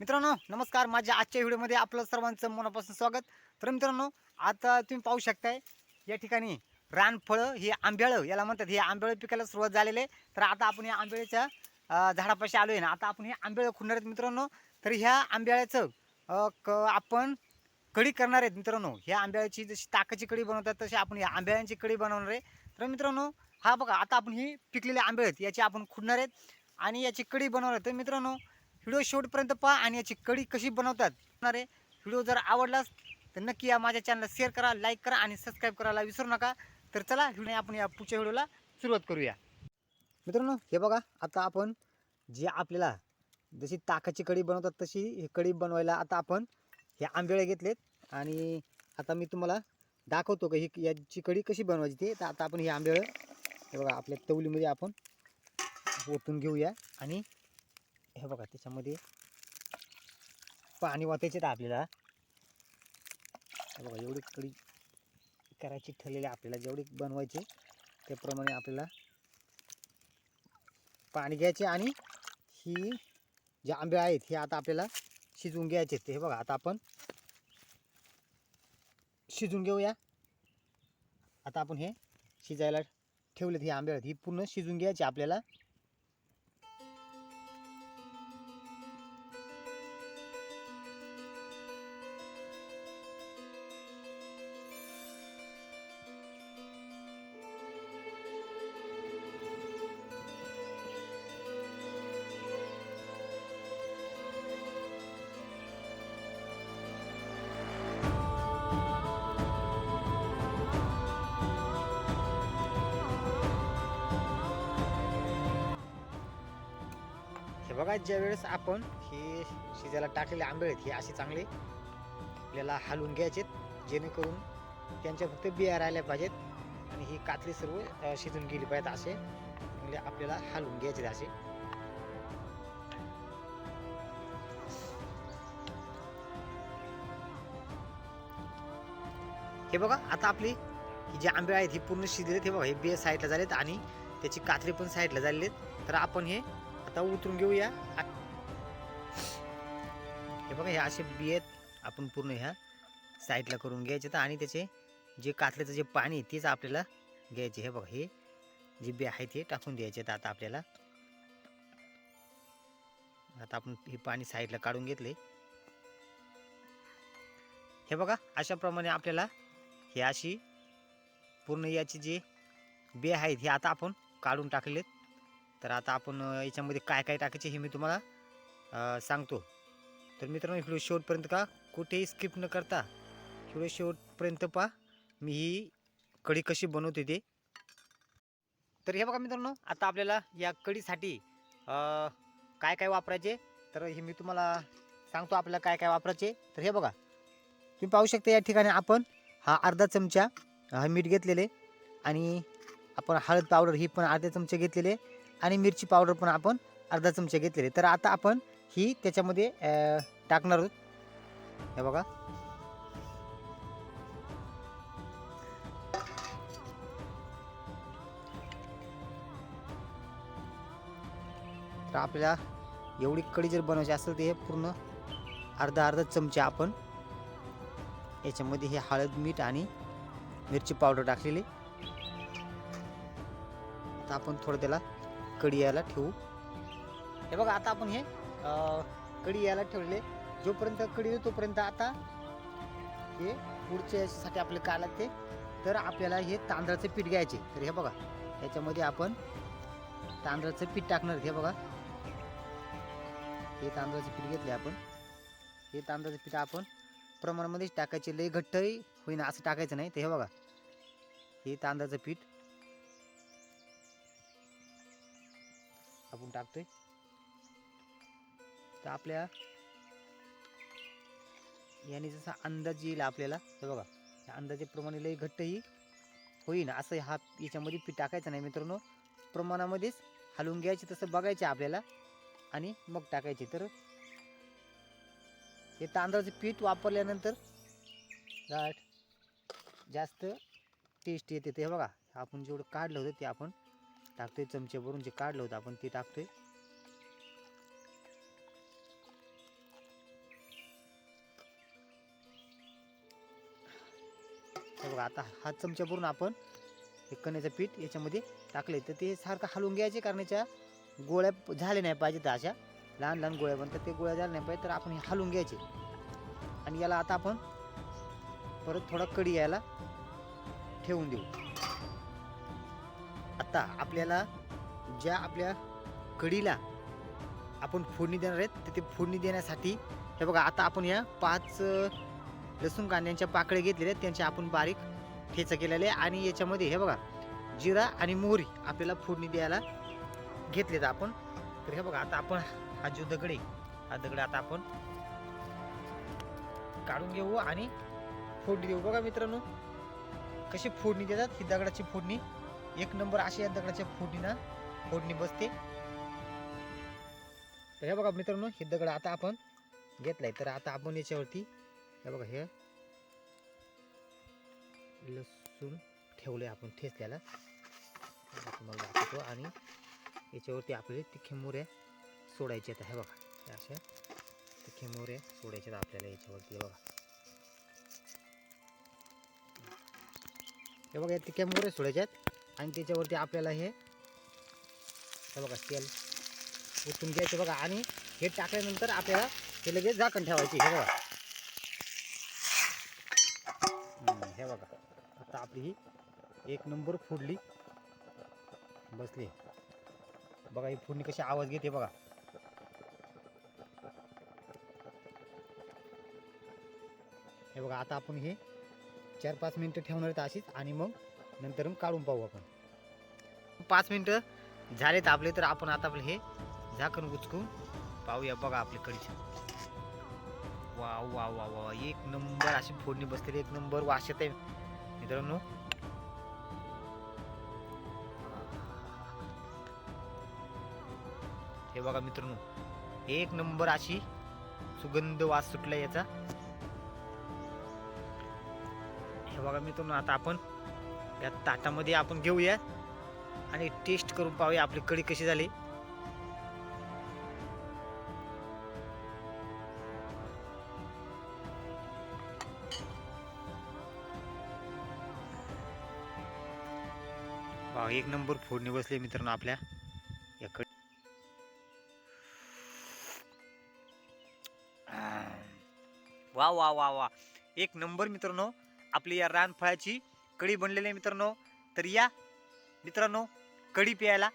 मित्रांनो नमस्कार. माझ्या आजच्या व्हिडिओमध्ये आपलं सर्वांचं मनापासून स्वागत. तर मित्रांनो आता तुम्ही पाहू शकताय या ठिकाणी रानफळं हे आंब्याळं याला म्हणतात हे आंब्याळं पिकायला सुरुवात झालेले आहे. तर आता आपण या आंब्याळ्याच्या झाडापाशी आलो आहे ना. आता आपण हे आंब्याळं खुडणार आहेत मित्रांनो. तर ह्या आंब्याळ्याचं क आपण कढी करणार आहेत मित्रांनो. ह्या आंब्याची जशी ताकाची कढी बनवतात तशी आपण या आंब्याची कढी बनवणार आहे. तर मित्रांनो हा बघा आता आपण ही पिकलेले आंबे आहेत याची आपण खुडणार आहेत. आणि याची कढी बनवणार आहे. तर मित्रांनो व्हिडिओ शेवटपर्यंत पहा आणि याची कढी कशी बनवतात. बनवणार आहे व्हिडिओ जर आवडलास तर नक्की या माझ्या चॅनलला शेअर करा लाईक करा आणि सबस्क्राईब करायला विसरू नका. तर चला व्हिडिओ आपण या पुढच्या व्हिडिओला सुरुवात करूया. मित्रांनो हे बघा आता आपण जे आपल्याला जशी ताकाची कढी बनवतात तशी ही कढी बनवायला आता आपण हे आंबेळे घेतलेत. आणि आता मी तुम्हाला दाखवतो का ही याची कढी कशी बनवायची ते. तर आता आपण हे आंबेळं हे बघा आपल्या तवलीमध्ये आपण ओतून घेऊया आणि हे बघा त्याच्यामध्ये पाणी वाचायचे तर आपल्याला. हे बघा एवढी कडी करायची ठरलेली आपल्याला जेवढी बनवायचे त्याप्रमाणे आपल्याला पाणी घ्यायचे आणि ही जे आंबे आहेत हे आता आपल्याला शिजवून घ्यायचे ते हे बघा आता आपण शिजून घेऊया. आता आपण हे शिजायला ठेवलेत हे आंबे आहेत. ही पूर्ण शिजून घ्यायची आपल्याला. बघा ज्या वेळेस आपण हे शिजायला टाकलेले आंबे आहेत हे असे चांगले आपल्याला हलवून घ्यायचेत जेणेकरून त्यांच्या फक्त बिया राहिल्या पाहिजेत आणि ही कातली सर्व शिजून गेली पाहिजेत असे. म्हणजे आपल्याला हलवून घ्यायचे असे. हे बघा आता आपली ही जी आंबे आहेत ही पूर्ण शिजलेत. हे बघा हे बिया साईडला झालेत आणि त्याची कातरी पण साईडला झालेली आहेत. तर आपण हे आता उतरून घेऊया. हे बघा हे असे बियेत आपण पूर्ण ह्या साईडला करून घ्यायचे तर आणि त्याचे जे कातल्याचं जे पाणी आहे तेच आपल्याला घ्यायचे. हे बघा हे जे बी आहे ते टाकून द्यायचे तर आता आपल्याला. आता आपण हे पाणी साईडला काढून घेतले. हे बघा अशाप्रमाणे आपल्याला हे अशी पूर्ण याची जी बे आहेत हे आता आपण काढून टाकलेत. तर आता आपण याच्यामध्ये काय काय टाकायचे हे मी तुम्हाला सांगतो. तर मित्रांनो व्हिडिओ शेवटपर्यंत का कुठेही स्किप न करता व्हिडिओ शेवटपर्यंत पहा मी ही कढी कशी बनवते ते. तर हे बघा मित्रांनो आता आपल्याला या कढीसाठी काय काय वापरायचे तर हे मी तुम्हाला सांगतो आपल्याला काय काय वापरायचे. तर हे बघा तुम्ही पाहू शकता या ठिकाणी आपण हा अर्धा चमचा हा मीठ घेतलेले आणि आपण हळद पावडर ही पण अर्धा चमचे घेतलेले. आणि मिरची पावडर पण आपण अर्धा चमचा घेतलेले. तर आता आपण ही त्याच्यामध्ये टाकणार आहोत. हे बघा. तर आपल्याला एवढी कढी जर बनवायची असेल तर हे पूर्ण अर्धा अर्धा चमचे आपण याच्यामध्ये हे हळद मीठ आणि मिरची पावडर टाकलेली. आता आपण थोडं त्याला कढी यायला ठेवू. हे बघा आता आपण हे कढी यायला ठेवलेले. जोपर्यंत कढी येतो तोपर्यंत आता हे पुढच्या याच्यासाठी आपले काय लागते? तर आपल्याला हे तांदळाचं पीठ घ्यायचे. तर हे बघा याच्यामध्ये आपण तांदळाचं पीठ टाकणार. हे बघा. हे तांदळाचं पीठ घेतले आपण. हे तांदळाचं पीठ आपण प्रमाणामध्येच टाकायचे. लय घट्टही होईना असं टाकायचं नाही. तर हे बघा हे तांदळाचं पीठ टाकतोय. तर आपल्या याने जसा अंदाज येईल आपल्याला. तर बघा या अंदाजेप्रमाणे लई घट्टही होईल असं हा याच्यामध्ये पीठ टाकायचं नाही मित्रांनो. प्रमाणामध्येच हलवून घ्यायचे तसं बघायचे आपल्याला. आणि मग टाकायचे. तर हे तांदळाचं पीठ वापरल्यानंतर जास्त टेस्ट येते ते. बघा आपण जेवढं काढलं होतं ते आपण टाकतोय चमचे भरून जे काढलं होतं आपण ते टाकतोय. आता हा चमचा भरून आपण हे कण्याचं पीठ याच्यामध्ये टाकले तर ते सारखं हलवून घ्यायचे कारण याच्या गोळ्या झाल्या नाही पाहिजे तर अशा. लहान लहान गोळ्या बनतात ते गोळ्या झाल्या नाही पाहिजे तर आपण हे हलवून घ्यायचे. आणि याला आता आपण परत थोडा कडी यायला ठेवून देऊ. आता आपल्याला ज्या आपल्या कडीला आपण फोडणी देणार आहेत तर ते फोडणी देण्यासाठी हे बघा आता आपण या पाच लसूण कांद्यांच्या पाकळ्या घेतलेल्या आहेत त्यांचे आपण बारीक ठेचा केलेले आहे आणि याच्यामध्ये हे बघा जिरा आणि मोहरी आपल्याला फोडणी द्यायला घेतलेत आपण. तर हे बघा आता आपण हा जो दगड आहे हा दगड आता आपण काढून घेऊ आणि फोडणी देऊ. बघा मित्रांनो कशी फोडणी देतात ही दगडाची फोडणी. एक नंबर अशी या दगडाच्या फोडणीना फोडणी बसते. तर हे बघा मित्रांनो हे दगड आता आपण घेतलाय. तर आता आपण याच्यावरती हे बघा हे लसूण ठेवलंय आपण ठेचल्याला. तुम्हाला दाखवतो. आणि याच्यावरती आपले तिखे मोऱ्या सोडायच्या आहेत. हे बघा अशा तिखे मोऱ्या सोडायच्या आहेत आपल्याला याच्यावरती. बघा. हे बघा या तिखे मोऱ्या सोडायच्या आहेत. आणि त्याच्यावरती आपल्याला हे हे बघा तेल ओतून घ्यायचं बघा. आणि हे टाकल्यानंतर आपल्याला हे लगेच झाकण ठेवायचे हे बघा. हे बघा. आता आपली ही एक नंबर फोडली बसली. बघा ही फोडणी कशी आवाज घेते बघा. हे बघा आता आपण हे चार पाच मिनटं ठेवणार आहेत अशीच आणि मग नंतर काढून पाहू आपण. पाच मिनटं. झालेत आपले तर आपण आता आपलं हे झाकण उचकून पाहूया बघा आपली कडीचे. वा वा वा वा एक नंबर अशी फोडणी बसलेली एक नंबर वास येत आहे मित्रांनो. हे बघा मित्रांनो. एक नंबर अशी सुगंध वास सुटला याचा. हे बघा मित्रांनो आता आपण या ताटामध्ये आपण घेऊया आणि टेस्ट करून पाहूया आपली कढी कशी झाली. वा एक नंबर फोडणी बसली मित्रांनो आपल्या. या कढी वा वा वा वा एक नंबर मित्रांनो आपली या रानफळाची कढी बनलेली आहे मित्रांनो. तर या मित्रांनो कढी प्यायला